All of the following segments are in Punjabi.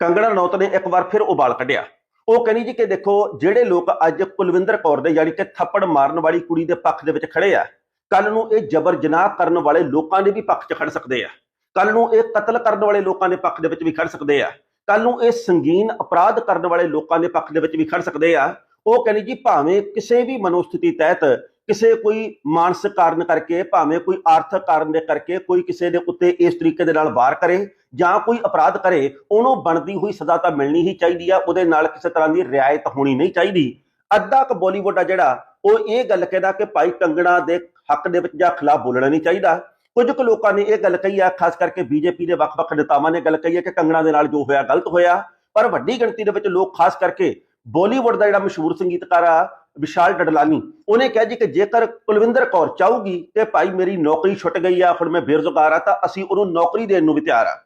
ਕੰਗਣਾ ਨੌਤ ਨੇ ਇੱਕ ਵਾਰ ਫਿਰ ਉਬਾਲ ਕੱਢਿਆ। ਉਹ ਕਹਿੰਦੀ ਜੀ ਕਿ ਦੇਖੋ, ਜਿਹੜੇ ਲੋਕ ਅੱਜ ਕੁਲਵਿੰਦਰ ਕੌਰ ਦੇ ਯਾਨੀ ਕਿ ਥੱਪੜ ਮਾਰਨ ਵਾਲੀ ਕੁੜੀ ਦੇ ਪੱਖ ਦੇ ਵਿੱਚ ਖੜੇ ਆ ਕੱਲ ਨੂੰ ਇਹ ਜਬਰ ਜਨਾਹ ਕਰਨ ਵਾਲੇ ਲੋਕਾਂ ਦੇ ਵੀ ਪੱਖ 'ਚ ਖੜ ਸਕਦੇ ਆ। ਕੱਲ ਨੂੰ ਇਹ ਕਤਲ ਕਰਨ ਵਾਲੇ ਲੋਕਾਂ ਦੇ ਪੱਖ ਦੇ ਵਿੱਚ ਵੀ ਖੜ ਸਕਦੇ ਆ। ਕੱਲ ਨੂੰ ਇਹ ਸੰਗੀਨ ਅਪਰਾਧ ਕਰਨ ਵਾਲੇ ਲੋਕਾਂ ਦੇ ਪੱਖ ਦੇ ਵਿੱਚ ਵੀ ਖੜ ਸਕਦੇ ਆ। ਉਹ ਕਹਿੰਦੀ ਜੀ ਭਾਵੇਂ ਕਿਸੇ ਵੀ ਮਨੋਸਥਿਤੀ ਤਹਿਤ ਕਿਸੇ ਕੋਈ ਮਾਨਸਿਕ ਕਾਰਨ ਕਰਕੇ, ਭਾਵੇਂ ਕੋਈ ਆਰਥਿਕ ਕਾਰਨ ਦੇ ਕਰਕੇ ਕੋਈ ਕਿਸੇ ਦੇ ਉੱਤੇ ਇਸ ਤਰੀਕੇ ਦੇ ਨਾਲ ਵਾਰ ਕਰੇ ਜਾਂ ਕੋਈ ਅਪਰਾਧ ਕਰੇ, ਉਹਨੂੰ ਬਣਦੀ ਹੋਈ ਸਜ਼ਾ ਤਾਂ ਮਿਲਣੀ ਹੀ ਚਾਹੀਦੀ ਆ, ਉਹਦੇ ਨਾਲ ਕਿਸੇ ਤਰ੍ਹਾਂ ਦੀ ਰਿਆਇਤ ਹੋਣੀ ਨਹੀਂ ਚਾਹੀਦੀ। ਅੱਧਾ ਕ ਬਾਲੀਵੁੱਡ ਆ ਜਿਹੜਾ, ਉਹ ਇਹ ਗੱਲ ਕਹਿੰਦਾ ਕਿ ਭਾਈ ਕੰਗਣਾ ਦੇ ਹੱਕ ਦੇ ਵਿੱਚ ਜਾਂ ਖਿਲਾਫ ਬੋਲਣਾ ਨਹੀਂ ਚਾਹੀਦਾ। ਕੁਝ ਕੁ ਲੋਕਾਂ ਨੇ ਇਹ ਗੱਲ ਕਹੀ ਆ, ਖਾਸ ਕਰਕੇ ਬੀਜੇਪੀ ਦੇ ਵੱਖ-ਵੱਖ ਨੇਤਾਵਾਂ ਨੇ ਗੱਲ ਕਹੀ ਹੈ ਕਿ ਕੰਗਣਾ ਦੇ ਨਾਲ ਜੋ ਹੋਇਆ ਗਲਤ ਹੋਇਆ। ਪਰ ਵੱਡੀ ਗਿਣਤੀ ਦੇ ਵਿੱਚ ਲੋਕ, ਖਾਸ ਕਰਕੇ ਬਾਲੀਵੁੱਡ ਦਾ ਜਿਹੜਾ ਮਸ਼ਹੂਰ ਸੰਗੀਤਕਾਰ ਆ ਵਿਸ਼ਾਲ ਡਡਲਾਨੀ, ਉਹਨੇ ਕਿਹਾ ਜੀ ਕਿ ਜੇਕਰ ਕੁਲਵਿੰਦਰ ਕੌਰ ਚਾਹੂਗੀ ਕਿ ਭਾਈ ਮੇਰੀ ਨੌਕਰੀ ਛੁੱਟ ਗਈ ਆ, ਹੁਣ ਮੈਂ ਬੇਰੁਜ਼ਗਾਰ ਆ, ਤਾਂ ਅਸੀਂ ਉਹਨੂੰ ਨੌਕਰੀ ਦੇਣ ਨੂੰ ਵੀ ਤਿਆਰ ਆ।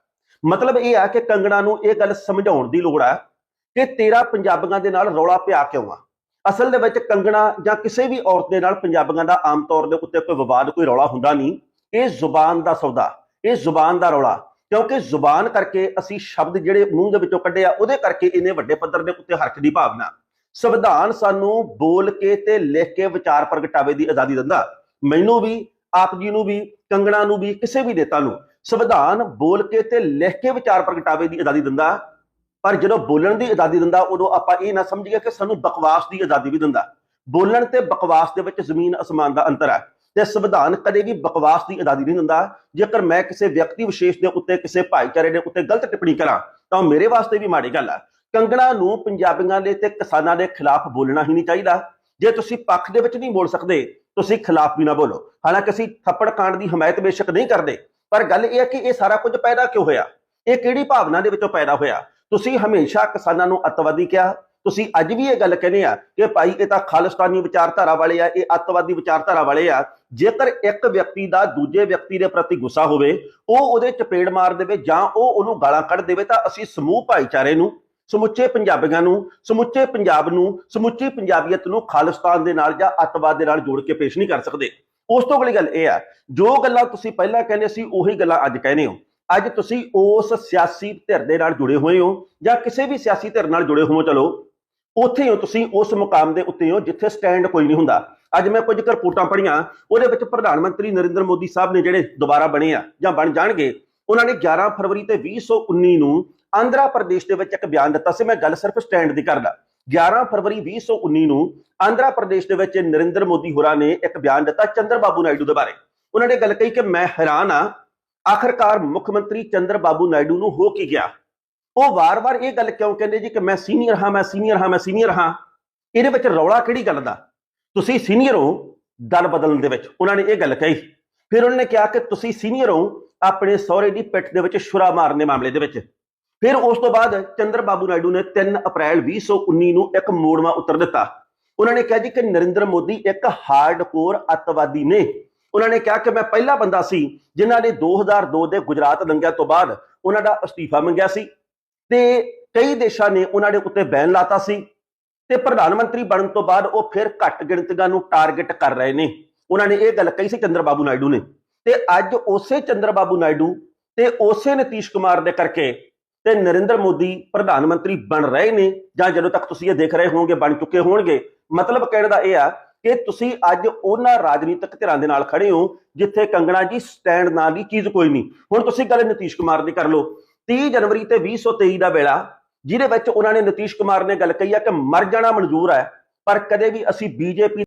ਮਤਲਬ ਇਹ ਆ ਕਿ ਕੰਗਣਾ ਨੂੰ ਇਹ ਗੱਲ ਸਮਝਾਉਣ ਦੀ ਲੋੜ ਆ ਕਿ ਤੇਰਾ ਪੰਜਾਬੀਆਂ ਦੇ ਨਾਲ ਰੌਲਾ ਪਿਆ ਕਿਉਂ ਆ? ਅਸਲ ਦੇ ਵਿੱਚ ਕੰਗਣਾ ਜਾਂ ਕਿਸੇ ਵੀ ਔਰਤ ਦੇ ਨਾਲ ਪੰਜਾਬੀਆਂ ਦਾ ਆਮ ਤੌਰ ਦੇ ਉੱਤੇ ਕੋਈ ਵਿਵਾਦ, ਕੋਈ ਰੌਲਾ ਹੁੰਦਾ ਨਹੀਂ। ਇਹ ਜ਼ੁਬਾਨ ਦਾ ਸੌਦਾ, ਇਹ ਜ਼ੁਬਾਨ ਦਾ ਰੌਲਾ, ਕਿਉਂਕਿ ਜ਼ੁਬਾਨ ਕਰਕੇ ਅਸੀਂ ਸ਼ਬਦ ਜਿਹੜੇ ਮੂੰਹ ਦੇ ਵਿੱਚੋਂ ਕੱਢਿਆ ਉਹਦੇ ਕਰਕੇ ਇਹਨੇ ਵੱਡੇ ਪੱਧਰ ਦੇ ਉੱਤੇ ਹਰਕ ਦੀ ਭਾਵਨਾ। ਸੰਵਿਧਾਨ ਸਾਨੂੰ ਬੋਲ ਕੇ ਤੇ ਲਿਖ ਕੇ ਵਿਚਾਰ ਪ੍ਰਗਟਾਵੇ ਦੀ ਆਜ਼ਾਦੀ ਦਿੰਦਾ। ਮੈਨੂੰ ਵੀ, ਆਪ ਜੀ ਨੂੰ ਵੀ, ਕੰਗਣਾ ਨੂੰ ਵੀ, ਕਿਸੇ ਵੀ ਨੇਤਾ ਨੂੰ ਸੰਵਿਧਾਨ ਬੋਲ ਕੇ ਤੇ ਲਿਖ ਕੇ ਵਿਚਾਰ ਪ੍ਰਗਟਾਵੇ ਦੀ ਆਜ਼ਾਦੀ ਦਿੰਦਾ। ਪਰ ਜਦੋਂ ਬੋਲਣ ਦੀ ਆਜ਼ਾਦੀ ਦਿੰਦਾ, ਉਦੋਂ ਆਪਾਂ ਇਹ ਨਾ ਸਮਝੀਏ ਕਿ ਸਾਨੂੰ ਬਕਵਾਸ ਦੀ ਆਜ਼ਾਦੀ ਵੀ ਦਿੰਦਾ। ਬੋਲਣ ਤੇ ਬਕਵਾਸ ਦੇ ਵਿੱਚ ਜ਼ਮੀਨ ਅਸਮਾਨ ਦਾ ਅੰਤਰ ਹੈ ਤੇ ਸੰਵਿਧਾਨ ਕਦੇ ਵੀ ਬਕਵਾਸ ਦੀ ਆਜ਼ਾਦੀ ਨਹੀਂ ਦਿੰਦਾ। ਜੇਕਰ ਮੈਂ ਕਿਸੇ ਵਿਅਕਤੀ ਵਿਸ਼ੇਸ਼ ਦੇ ਉੱਤੇ, ਕਿਸੇ ਭਾਈਚਾਰੇ ਦੇ ਉੱਤੇ ਗਲਤ ਟਿੱਪਣੀ ਕਰਾਂ, ਤਾਂ ਉਹ ਮੇਰੇ ਵਾਸਤੇ ਵੀ ਮਾੜੀ ਗੱਲ ਹੈ। ਕੰਗਣਾ ਨੂੰ ਪੰਜਾਬੀਆਂ ਦੇ ਤੇ ਕਿਸਾਨਾਂ ਦੇ ਖਿਲਾਫ ਬੋਲਣਾ ਹੀ ਨਹੀਂ ਚਾਹੀਦਾ। ਜੇ ਤੁਸੀਂ ਪੱਖ ਦੇ ਵਿੱਚ ਨਹੀਂ ਬੋਲ ਸਕਦੇ, ਤੁਸੀਂ ਖਿਲਾਫ ਵੀ ਨਾ ਬੋਲੋ। ਹਾਲਾਂਕਿ ਅਸੀਂ ਥੱਪੜ ਕਾਂਡ ਦੀ ਹਮਾਇਤ ਬੇਸ਼ੱਕ ਨਹੀਂ ਕਰਦੇ, ਪਰ ਗੱਲ ਇਹ ਹੈ ਕਿ ਇਹ ਸਾਰਾ ਕੁਝ ਪੈਦਾ ਕਿਉਂ ਹੋਇਆ? ਇਹ ਕਿਹੜੀ ਭਾਵਨਾ ਦੇ ਵਿੱਚੋਂ ਪੈਦਾ ਹੋਇਆ? ਤੁਸੀਂ ਹਮੇਸ਼ਾ ਕਿਸਾਨਾਂ ਨੂੰ ਅੱਤਵਾਦੀ ਕਿਹਾ। ਤੁਸੀਂ ਅੱਜ ਵੀ ਇਹ ਗੱਲ ਕਹਿੰਦੇ ਆ ਕਿ ਭਾਈ ਇਹ ਤਾਂ ਖਾਲਿਸਤਾਨੀ ਵਿਚਾਰਧਾਰਾ ਵਾਲੇ ਆ, ਇਹ ਅੱਤਵਾਦੀ ਵਿਚਾਰਧਾਰਾ ਵਾਲੇ ਆ। ਜੇਕਰ ਇੱਕ ਵਿਅਕਤੀ ਦਾ ਦੂਜੇ ਵਿਅਕਤੀ ਦੇ ਪ੍ਰਤੀ ਗੁੱਸਾ ਹੋਵੇ, ਉਹ ਉਹਦੇ ਚਪੇੜ ਮਾਰ ਦੇਵੇ ਜਾਂ ਉਹ ਉਹਨੂੰ ਗਾਲਾਂ ਕੱਢ ਦੇਵੇ, ਤਾਂ ਅਸੀਂ ਸਮੂਹ ਭਾਈਚਾਰੇ ਨੂੰ ਸਮੁੱਚੇ ਪੰਜਾਬੀਆਂ ਨੂੰ, ਸਮੁੱਚੇ ਪੰਜਾਬ ਨੂੰ, ਸਮੁੱਚੀ ਪੰਜਾਬੀਅਤ ਨੂੰ ਖਾਲਿਸਤਾਨ ਦੇ ਨਾਲ ਜਾਂ ਅੱਤਵਾਦ ਦੇ ਨਾਲ ਜੋੜ ਕੇ ਪੇਸ਼ ਨਹੀਂ ਕਰ ਸਕਦੇ। ਉਸ ਤੋਂ ਅਗਲੀ ਗੱਲ ਇਹ ਆ ਜੋ ਗੱਲਾਂ ਤੁਸੀਂ ਪਹਿਲਾਂ ਕਹਿੰਦੇ ਸੀ, ਉਹੀ ਗੱਲਾਂ ਅੱਜ ਕਹਿੰਦੇ ਹੋ। ਅੱਜ ਤੁਸੀਂ ਉਸ ਸਿਆਸੀ ਧਿਰ ਦੇ ਨਾਲ ਜੁੜੇ ਹੋਏ ਹੋ ਜਾਂ ਕਿਸੇ ਵੀ ਸਿਆਸੀ ਧਿਰ ਨਾਲ ਜੁੜੇ ਹੋ ਚਲੋ। ਉੱਥੇ ਹੋ ਤੁਸੀਂ ਉਸ ਮੁਕਾਮ ਦੇ ਉੱਤੇ ਹੋ ਜਿੱਥੇ ਸਟੈਂਡ ਕੋਈ ਨਹੀਂ ਹੁੰਦਾ। ਅੱਜ ਮੈਂ ਕੁਝ ਰਿਪੋਰਟਾਂ ਪੜ੍ਹੀਆਂ, ਉਹਦੇ ਵਿੱਚ ਪ੍ਰਧਾਨ ਮੰਤਰੀ ਨਰਿੰਦਰ ਮੋਦੀ ਸਾਹਿਬ ਨੇ ਜਿਹੜੇ ਦੁਬਾਰਾ ਬਣੇ ਆ ਜਾਂ ਬਣ ਜਾਣਗੇ, ਉਹਨਾਂ ਨੇ 11 ਫਰਵਰੀ ਤੇ 2019 ਨੂੰ ਆਂਧਰਾ ਪ੍ਰਦੇਸ਼ ਦੇ ਵਿੱਚ ਇੱਕ ਬਿਆਨ ਦਿੱਤਾ ਸੀ, ਮੈਂ ਗੱਲ ਸਿਰਫ ਸਟੈਂਡ ਦੀ ਕਰਦਾ। 11 ਫਰਵਰੀ 2019 ਨੂੰ ਆਂਧਰਾ ਪ੍ਰਦੇਸ਼ ਦੇ ਵਿੱਚ ਨਰਿੰਦਰ ਮੋਦੀ ਹੋਰਾਂ ਨੇ ਇੱਕ ਬਿਆਨ ਦਿੱਤਾ ਚੰਦਰ ਬਾਬੂ ਨਾਇਡੂ ਦੇ ਬਾਰੇ। ਉਹਨਾਂ ਨੇ ਗੱਲ ਕਹੀ ਕਿ ਮੈਂ ਹੈਰਾਨ ਆ ਆਖਰਕਾਰ ਮੁੱਖ ਮੰਤਰੀ ਚੰਦਰ ਬਾਬੂ ਨਾਇਡੂ ਨੂੰ ਹੋ ਕੀ ਗਿਆ? ਉਹ ਵਾਰ-ਵਾਰ ਇਹ ਗੱਲ ਕਿਉਂ ਕਹਿੰਦੇ ਜੀ ਕਿ ਮੈਂ ਸੀਨੀਅਰ ਹਾਂ, ਮੈਂ ਸੀਨੀਅਰ ਹਾਂ, ਮੈਂ ਸੀਨੀਅਰ ਹਾਂ? ਇਹਦੇ ਵਿੱਚ ਰੌਲਾ ਕਿਹੜੀ ਗੱਲ ਦਾ? ਤੁਸੀਂ ਸੀਨੀਅਰ ਹੋ ਦਲ ਬਦਲਣ ਦੇ ਵਿੱਚ, ਉਹਨਾਂ ਨੇ ਇਹ ਗੱਲ ਕਹੀ। ਫਿਰ ਉਹਨਾਂ ਨੇ ਕਿਹਾ ਕਿ ਤੁਸੀਂ ਸੀਨੀਅਰ ਹੋ ਆਪਣੇ ਸਹੁਰੇ ਦੀ ਪਿੱਠ ਦੇ ਵਿੱਚ ਛੁਰਾ ਮਾਰਨ ਦੇ ਮਾਮਲੇ ਦੇ ਵਿੱਚ। ਫਿਰ ਉਸ ਤੋਂ ਬਾਅਦ ਚੰਦਰ ਬਾਬੂ ਨਾਇਡੂ ਨੇ 3 ਅਪ੍ਰੈਲ 2019 ਨੂੰ ਇੱਕ ਮੋੜਵਾ ਉੱਤਰ ਦਿੱਤਾ। ਉਹਨਾਂ ਨੇ ਕਿਹਾ ਜੀ ਕਿ ਨਰਿੰਦਰ ਮੋਦੀ ਇੱਕ ਹਾਰਡਕੋਰ ਅੱਤਵਾਦੀ ਨੇ। ਉਹਨਾਂ ਨੇ ਕਿਹਾ ਕਿ ਮੈਂ ਪਹਿਲਾ ਬੰਦਾ ਸੀ ਜਿਨ੍ਹਾਂ ਨੇ 2002 ਦੇ ਗੁਜਰਾਤ ਦੰਗਿਆਂ ਤੋਂ ਬਾਅਦ ਉਹਨਾਂ ਦਾ ਅਸਤੀਫਾ ਮੰਗਿਆ ਸੀ ਤੇ ਕਈ ਦੇਸ਼ਾਂ ਨੇ ਉਹਨਾਂ ਦੇ ਉੱਤੇ ਬੈਨ ਲਾਤਾ ਸੀ ਤੇ ਪ੍ਰਧਾਨ ਮੰਤਰੀ ਬਣਨ ਤੋਂ ਬਾਅਦ ਉਹ ਫਿਰ ਘੱਟ ਗਿਣਤੀਆਂ ਨੂੰ ਟਾਰਗੇਟ ਕਰ ਰਹੇ ਨੇ। ਉਹਨਾਂ ਨੇ ਇਹ ਗੱਲ ਕਹੀ ਸੀ ਚੰਦਰ ਬਾਬੂ ਨਾਇਡੂ ਨੇ। ਤੇ ਅੱਜ ਉਸੇ ਚੰਦਰ ਬਾਬੂ ਨਾਇਡੂ ਤੇ ਉਸੇ ਨਤੀਸ਼ ਕੁਮਾਰ ਦੇ ਕਰਕੇ ਤੇ ਨਰਿੰਦਰ ਮੋਦੀ ਪ੍ਰਧਾਨ ਮੰਤਰੀ ਬਣ ਰਹੇ ਨੇ, ਜਾਂ ਜਦੋਂ ਤੱਕ ਤੁਸੀਂ ਇਹ ਦੇਖ ਰਹੇ ਹੋਵੋਗੇ, ਬਣ ਚੁੱਕੇ ਹੋਣਗੇ। ਮਤਲਬ ਕਹਿਣ ਦਾ ਇਹ ਆ ਕਿ ਤੁਸੀਂ ਅੱਜ ਉਹਨਾਂ ਰਾਜਨੀਤਿਕ ਧਿਰਾਂ ਦੇ ਨਾਲ ਖੜੇ ਹੋ, ਜਿੱਥੇ ਕੰਗਣਾ ਜੀ ਸਟੈਂਡ ਨਾਂ ਦੀ ਚੀਜ਼ ਕੋਈ ਨਹੀਂ। ਹੁਣ ਤੁਸੀਂ ਗੱਲ ਨਤੀਸ਼ ਕੁਮਾਰ ਦੀ ਕਰ ਲਓ। 30 ਜਨਵਰੀ ਤੇ 2023 ਦਾ ਵੇਲਾ, ਜਿਹਦੇ ਵਿੱਚ ਉਹਨਾਂ ਨੇ ਨਤੀਸ਼ ਕੁਮਾਰ ਨੇ ਗੱਲ ਕਹੀ ਆ ਕਿ ਮਰ ਜਾਣਾ ਮਨਜ਼ੂਰ ਹੈ ਪਰ ਕਦੇ ਵੀ ਅਸੀਂ ਬੀਜੇਪੀ